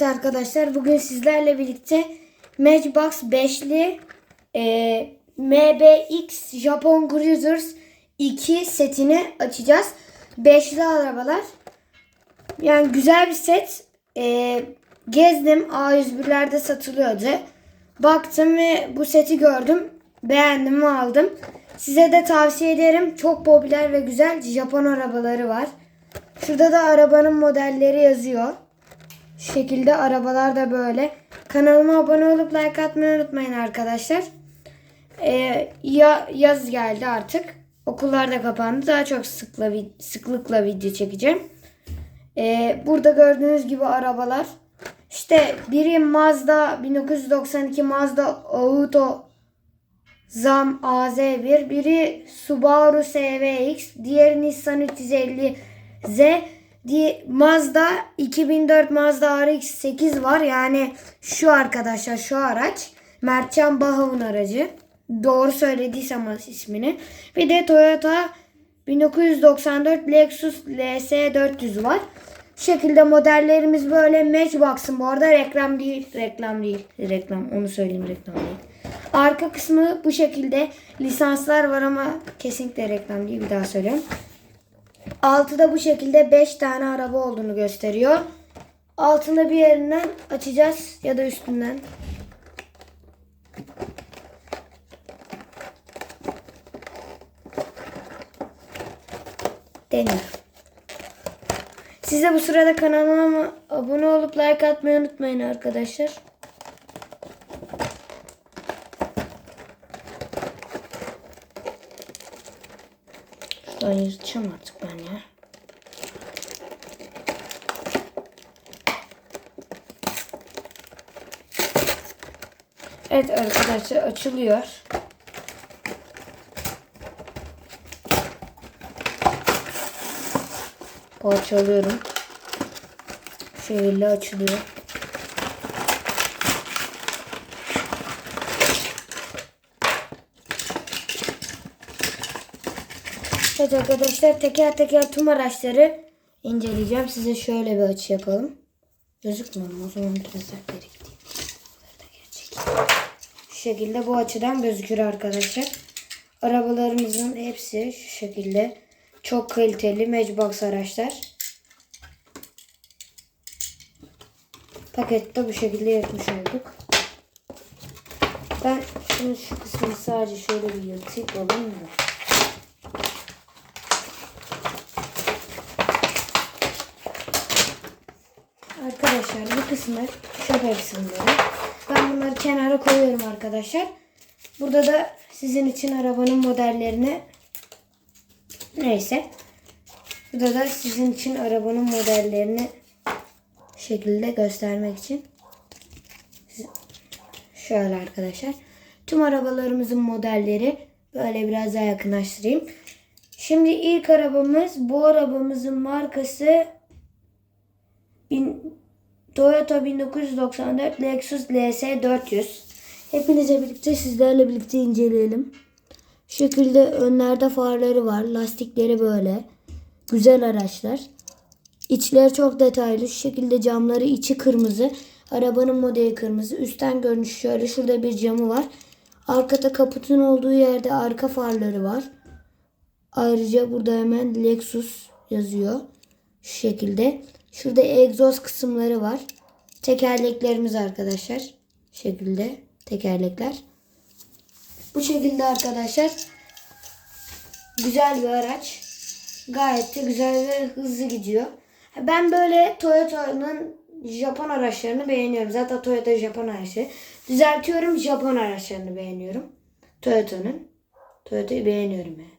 Evet arkadaşlar bugün sizlerle birlikte Matchbox 5'li e, MBX Japon Cruisers 2 setini açacağız. Beşli arabalar. Yani güzel bir set. E, gezdim. A101'lerde satılıyordu. Baktım ve bu seti gördüm. Beğendim ve aldım. Size de tavsiye ederim. Çok popüler ve güzel Japon arabaları var. Şurada da arabanın modelleri yazıyor. Şekilde arabalar da böyle. Kanalıma abone olup like atmayı unutmayın arkadaşlar. Ee, ya yaz geldi artık. Okullar da kapandı. Daha çok sıkla, sıklıkla video çekeceğim. Ee, burada gördüğünüz gibi arabalar. İşte biri Mazda 1992 Mazda Auto Zam AZ1, biri Subaru SVX, diğeri Nissan 350Z, di Mazda 2004 Mazda RX-8 var. Yani şu arkadaşlar şu araç. Mertcan Bahav'ın aracı. Doğru söylediysem ismini. Bir de Toyota 1994 Lexus LS400 var. Şu şekilde modellerimiz böyle Matchbox'ın bu arada reklam değil. Reklam değil. Reklam. Onu söyleyeyim reklam değil. Arka kısmı bu şekilde. Lisanslar var ama kesinlikle reklam değil. Bir daha söylüyorum. Altıda bu şekilde 5 tane araba olduğunu gösteriyor. Altında bir yerinden açacağız ya da üstünden. Deniyorum. Siz de bu sırada kanalıma abone olup like atmayı unutmayın arkadaşlar. Yırtacağım artık ben ya. Evet arkadaşlar açılıyor. Parçalıyorum. Şöyle açılıyor. Evet arkadaşlar teker teker tüm araçları inceleyeceğim. Size şöyle bir açı yapalım. Gözükmüyor mu? O zaman biraz daha da. Şu şekilde bu açıdan gözükür arkadaşlar. Arabalarımızın hepsi şu şekilde çok kaliteli Matchbox araçlar. Pakette bu şekilde yapmış olduk. Ben şunu şu kısmını sadece şöyle bir yırtayım olur mu? Arkadaşlar bu kısmı şöyle kısımları. Ben bunları kenara koyuyorum arkadaşlar. Burada da sizin için arabanın modellerini neyse. Burada da sizin için arabanın modellerini şekilde göstermek için şöyle arkadaşlar. Tüm arabalarımızın modelleri böyle biraz daha yakınlaştırayım. Şimdi ilk arabamız bu arabamızın markası Bin- Toyota 1994 Lexus LS400. Hepinize birlikte sizlerle birlikte inceleyelim. Şu şekilde önlerde farları var. Lastikleri böyle. Güzel araçlar. İçleri çok detaylı. Şu şekilde camları içi kırmızı. Arabanın modeli kırmızı. Üstten görünüş şöyle. Şurada bir camı var. Arkada kaputun olduğu yerde arka farları var. Ayrıca burada hemen Lexus yazıyor. Şu şekilde. Şurada egzoz kısımları var. Tekerleklerimiz arkadaşlar. Şekilde tekerlekler. Bu şekilde arkadaşlar. Güzel bir araç. Gayet de güzel ve hızlı gidiyor. Ben böyle Toyota'nın Japon araçlarını beğeniyorum. Zaten Toyota Japon araçları. Düzeltiyorum Japon araçlarını beğeniyorum. Toyota'nın. Toyota'yı beğeniyorum yani.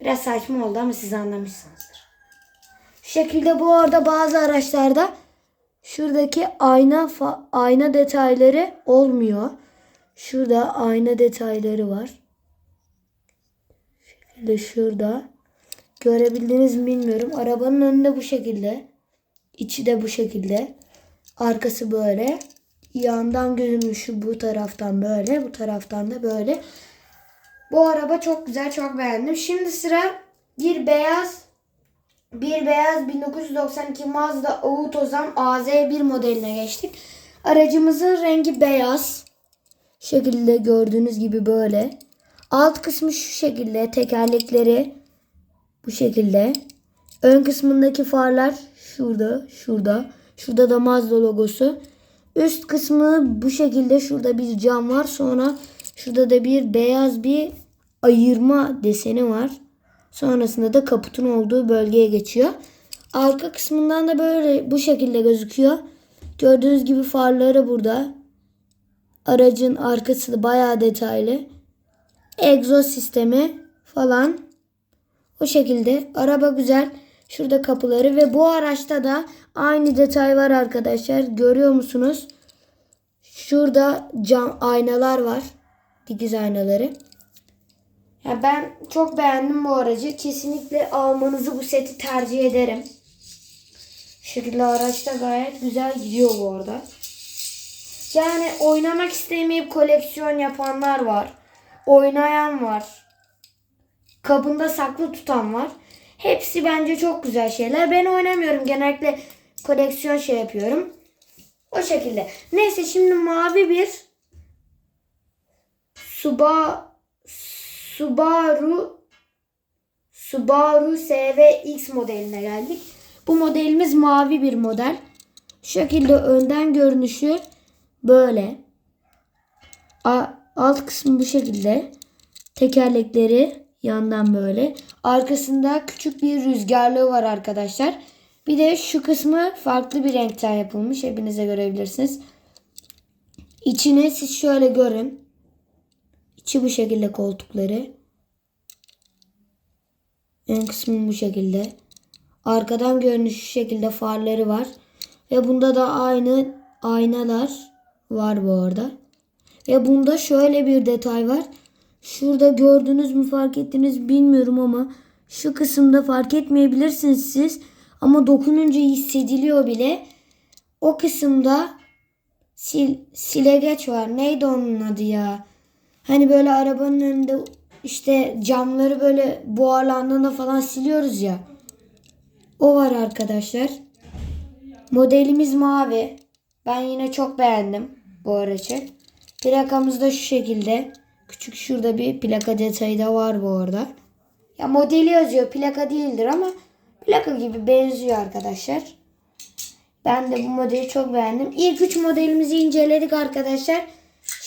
Biraz saçma oldu ama siz anlamışsınızdır. Şu şekilde bu arada bazı araçlarda şuradaki ayna ayna detayları olmuyor. Şurada ayna detayları var. Şu şekilde şurada. Görebildiniz mi bilmiyorum. Arabanın önünde bu şekilde. İçi de bu şekilde. Arkası böyle. Yandan görünüşü bu taraftan böyle. Bu taraftan da böyle. Bu araba çok güzel. Çok beğendim. Şimdi sıra bir beyaz bir beyaz 1992 Mazda Autozam AZ1 modeline geçtik. Aracımızın rengi beyaz. Şekilde gördüğünüz gibi böyle. Alt kısmı şu şekilde. Tekerlekleri bu şekilde. Ön kısmındaki farlar şurada, şurada. Şurada da Mazda logosu. Üst kısmı bu şekilde. Şurada bir cam var. Sonra şurada da bir beyaz bir ayırma deseni var. Sonrasında da kaputun olduğu bölgeye geçiyor. Arka kısmından da böyle bu şekilde gözüküyor. Gördüğünüz gibi farları burada. Aracın arkası da bayağı detaylı. Egzoz sistemi falan. O şekilde. Araba güzel. Şurada kapıları ve bu araçta da aynı detay var arkadaşlar. Görüyor musunuz? Şurada cam aynalar var. Dikiz aynaları. Ya ben çok beğendim bu aracı. Kesinlikle almanızı bu seti tercih ederim. Şu şekilde araçta gayet güzel gidiyor bu arada. Yani oynamak istemeyip koleksiyon yapanlar var. Oynayan var. Kabında saklı tutan var. Hepsi bence çok güzel şeyler. Ben oynamıyorum. Genellikle koleksiyon şey yapıyorum. O şekilde. Neyse şimdi mavi bir Suba Subaru Subaru SVX modeline geldik. Bu modelimiz mavi bir model. Şu şekilde önden görünüşü böyle. Alt kısmı bu şekilde. Tekerlekleri yandan böyle. Arkasında küçük bir rüzgarlığı var arkadaşlar. Bir de şu kısmı farklı bir renkten yapılmış. Hepinize görebilirsiniz. İçini siz şöyle görün. İçi bu şekilde koltukları. Ön kısmı bu şekilde. Arkadan görünüşü şekilde farları var. Ve bunda da aynı aynalar var bu arada. Ve bunda şöyle bir detay var. Şurada gördünüz mü fark ettiniz bilmiyorum ama şu kısımda fark etmeyebilirsiniz siz. Ama dokununca hissediliyor bile. O kısımda sil, silegeç var. Neydi onun adı ya? Hani böyle arabanın önünde işte camları böyle buharlandığında falan siliyoruz ya. O var arkadaşlar. Modelimiz mavi. Ben yine çok beğendim bu aracı. Plakamız da şu şekilde. Küçük şurada bir plaka detayı da var bu arada. Ya modeli yazıyor. Plaka değildir ama plaka gibi benziyor arkadaşlar. Ben de bu modeli çok beğendim. İlk üç modelimizi inceledik arkadaşlar.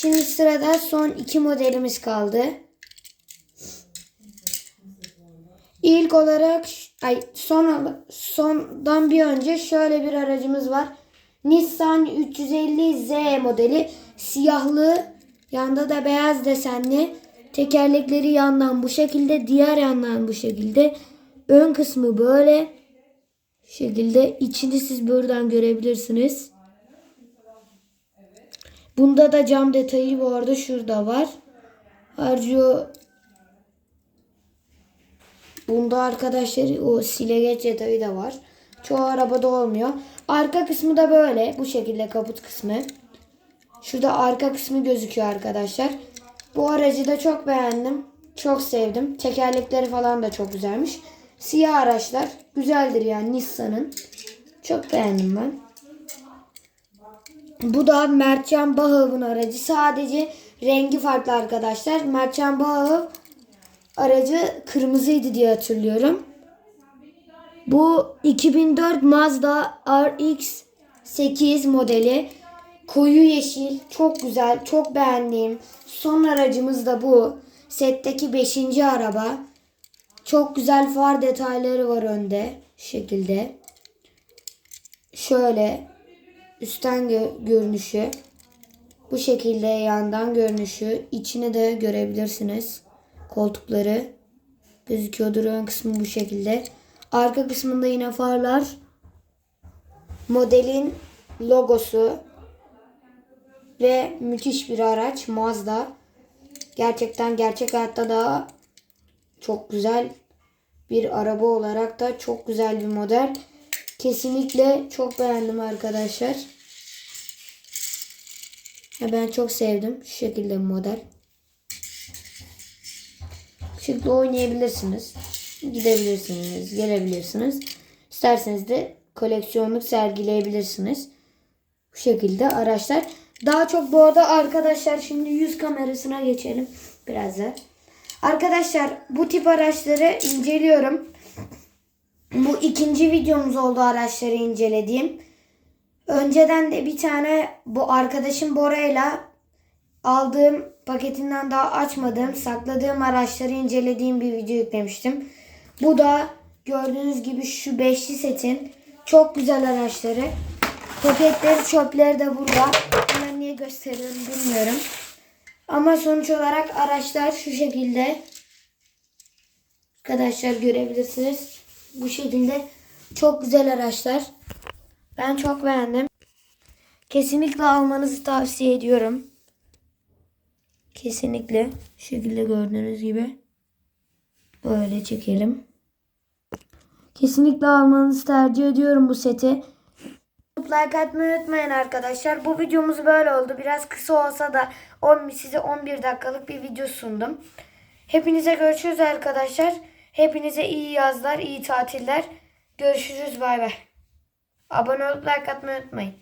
Şimdi sırada son iki modelimiz kaldı. İlk olarak ay son sondan bir önce şöyle bir aracımız var. Nissan 350Z modeli siyahlı yanda da beyaz desenli tekerlekleri yandan bu şekilde diğer yandan bu şekilde ön kısmı böyle şekilde içini siz buradan görebilirsiniz. Bunda da cam detayı bu arada şurada var. Harcı Bunda arkadaşlar o silegeç detayı da var. Çoğu arabada olmuyor. Arka kısmı da böyle. Bu şekilde kaput kısmı. Şurada arka kısmı gözüküyor arkadaşlar. Bu aracı da çok beğendim. Çok sevdim. Tekerlekleri falan da çok güzelmiş. Siyah araçlar. Güzeldir yani Nissan'ın. Çok beğendim ben. Bu da Mertcan Bahav'ın aracı. Sadece rengi farklı arkadaşlar. Mertcan Bahav aracı kırmızıydı diye hatırlıyorum. Bu 2004 Mazda RX 8 modeli. Koyu yeşil. Çok güzel. Çok beğendiğim. Son aracımız da bu. Setteki 5. araba. Çok güzel far detayları var önde. Şu şekilde. Şöyle. Üstten gö- görünüşü. Bu şekilde yandan görünüşü. İçini de görebilirsiniz. Koltukları gözüküyordur. Ön kısmı bu şekilde. Arka kısmında yine farlar. Modelin logosu ve müthiş bir araç Mazda. Gerçekten gerçek hayatta da çok güzel bir araba olarak da çok güzel bir model. Kesinlikle çok beğendim arkadaşlar. Ya ben çok sevdim şu şekilde model. Bu şekilde oynayabilirsiniz. Gidebilirsiniz, gelebilirsiniz. İsterseniz de koleksiyonluk sergileyebilirsiniz. Bu şekilde araçlar. Daha çok bu arada arkadaşlar şimdi yüz kamerasına geçelim biraz da. Arkadaşlar bu tip araçları inceliyorum. Bu ikinci videomuz oldu araçları incelediğim. Önceden de bir tane bu arkadaşım Bora'yla aldığım paketinden daha açmadığım, sakladığım araçları incelediğim bir video yüklemiştim. Bu da gördüğünüz gibi şu beşli setin çok güzel araçları. Paketleri, çöpleri de burada. Ben niye gösteriyorum bilmiyorum. Ama sonuç olarak araçlar şu şekilde. Arkadaşlar görebilirsiniz. Bu şekilde çok güzel araçlar. Ben çok beğendim. Kesinlikle almanızı tavsiye ediyorum. Kesinlikle. Şu şekilde gördüğünüz gibi. Böyle çekelim. Kesinlikle almanızı tercih ediyorum bu seti. Like atmayı unutmayın arkadaşlar. Bu videomuz böyle oldu. Biraz kısa olsa da 10, size 11 dakikalık bir video sundum. Hepinize görüşürüz arkadaşlar. Hepinize iyi yazlar, iyi tatiller. Görüşürüz bay bay. Abone olup like atmayı unutmayın.